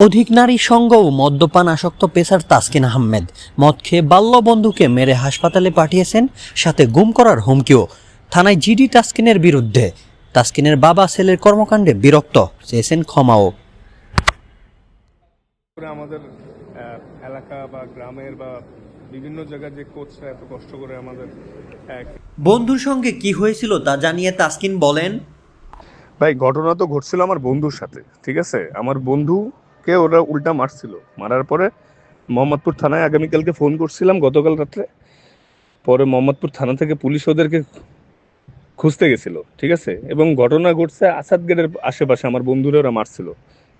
অধিক নারী সঙ্গ ও মদ্যপান আসক্ত পেসার তাসকিন আহমেদ। মদ খেয়ে বাল্যবন্ধুকে মেরে হাসপাতালে পাঠিয়েছেন সাথে গুম করার হুমকিও। থানায় জিডি তাসকিনের বিরুদ্ধে। তাসকিনের বাবা ছেলের কর্মকাণ্ডে বিরক্ত চেয়েছেন ক্ষমাও। আমাদের আহ, এলাকা বা গ্রামের বা বিভিন্ন জায়গায় যে কোচরা এত কষ্ট করে আমাদের বন্ধুর সঙ্গে কি হয়েছিল তা জানিয়ে তাসকিন বলেন ভাই ঘটনা তো ঘটছিল আমার বন্ধুর সাথে ঠিক আছে? আমার বন্ধুকে ওরা উল্টা মারছিল। মারার পরে মোহাম্মদপুর থানায় আগামীকালকে ফোন করছিলাম, গতকাল রাত্রে। পরে মোহাম্মদপুর থানা থেকে পুলিশ ওদেরকে খুঁজতে গেছিল, ঠিক আছে? এবং ঘটনা ঘটছে আসাদ গেটের আশেপাশে, আমার বন্ধুরা ওরা মারছিল।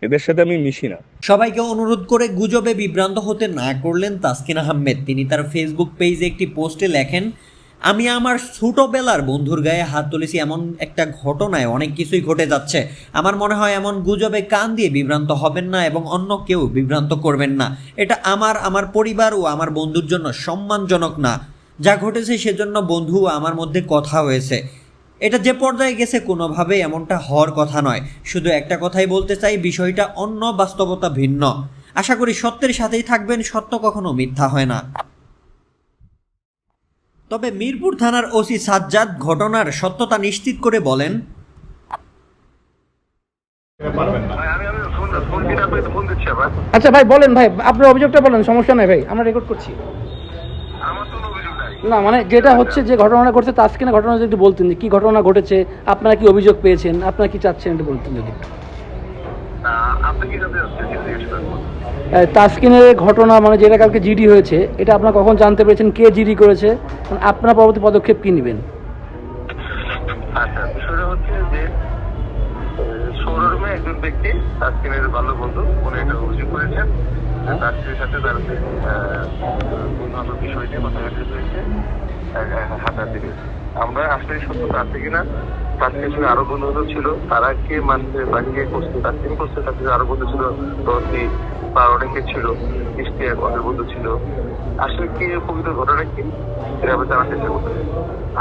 এদের সাথে আমি মিশি না। সবাইকে অনুরোধ করে গুজবে বিভ্রান্ত হতে না করলেন তাসকিন আহমেদ। তিনি তার ফেসবুক পেজে একটি পোস্টে লেখেন আমি আমার ছোটবেলার বন্ধুর গায়ে হাত তুলেছি এমন একটা ঘটনায় অনেক কিছুই ঘটে যাচ্ছে। আমার মনে হয় এমন গুজবে কান দিয়ে বিভ্রান্ত হবেন না এবং অন্য কেউ বিভ্রান্ত করবেন না। এটা আমার আমার পরিবার ও আমার বন্ধুর জন্য সম্মানজনক না। যা ঘটেছে সেজন্য বন্ধু আমার মধ্যে কথা হয়েছে। এটা যে পর্যায়ে গেছে কোনোভাবে এমনটা হওয়ার কথা নয়। শুধু একটা কথাই বলতে চাই, বিষয়টা অন্য বাস্তবতা ভিন্ন। আশা করি সত্যের সাথেই থাকবেন, সত্য কখনো মিথ্যা হয় না। তবে মিরপুর থানার ওসি সাজ্জাদ ঘটনার সত্যতা নিশ্চিত করে বলেন আচ্ছা ভাই বলেন ভাই আপনার অভিযোগটা বলেন সমস্যা নাই ভাই আমরা রেকর্ড করছি। আমার তো কোনো অভিযোগ নাই। না মানে যেটা হচ্ছে যে ঘটনাটা ঘটছে তাস্কিনে ঘটনা যদি একটু বলতেন যে কি ঘটনা ঘটেছে আপনারা কি অভিযোগ পেয়েছেন আপনারা কি চাচ্ছেন একটু বলতেন যদি তাসকিনের ঘটনা মানে যেটা কালকে জিডি হয়েছে এটা আপনারা কখন জানতে পেরেছেন? কে জিডি করেছে? মানে আপনারা পরবর্তী পদক্ষেপ কি নেবেন? আচ্ছা বিষয়টা হচ্ছে যে শোরুমে একজন ব্যক্তি তাস্কিনের ভালো বন্ধু উনি একটা অভিযোগ করেছেন। তাস্কিনের সাথে তার বন্ধু বিষয় নিয়ে কথা হয়েছে। হাতার দিকে। আমরা আসলে সত্য, তার থেকে না তাস্কিনের সঙ্গে আরও বন্ধু ছিল। তারা কে মানছে বা কে করছে তাস্কিন করছে, তার থেকে আরও বন্ধু ছিল। রতি বা অনেকে ছিল ইস্তিয়াক অনেক বন্ধু ছিল। আসলে কি প্রকৃত ঘটনা কি, সেটা আমি জানার চেষ্টা করতেছি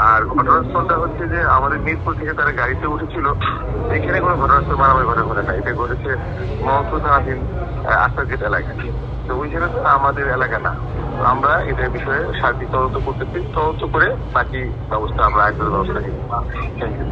আর ঘটনাস্থলটা হচ্ছে যে, আমাদের মিরপুর থেকে তারা গাড়িতে উঠেছিল। এখানে কোনো ঘটনাস্থল, মারামারি ঘটনা ঘটে না এটা ঘটেছে মহসুদ থানাধীন আস্তাগেট এলাকায় তো ওইখানে তো আমাদের এলাকা না। আমরা এটার বিষয়ে সার্বিক তদন্ত করতেছি। তদন্ত করে বাকি ব্যবস্থা আমরা আইনের ব্যবস্থা নিই থ্যাংক ইউ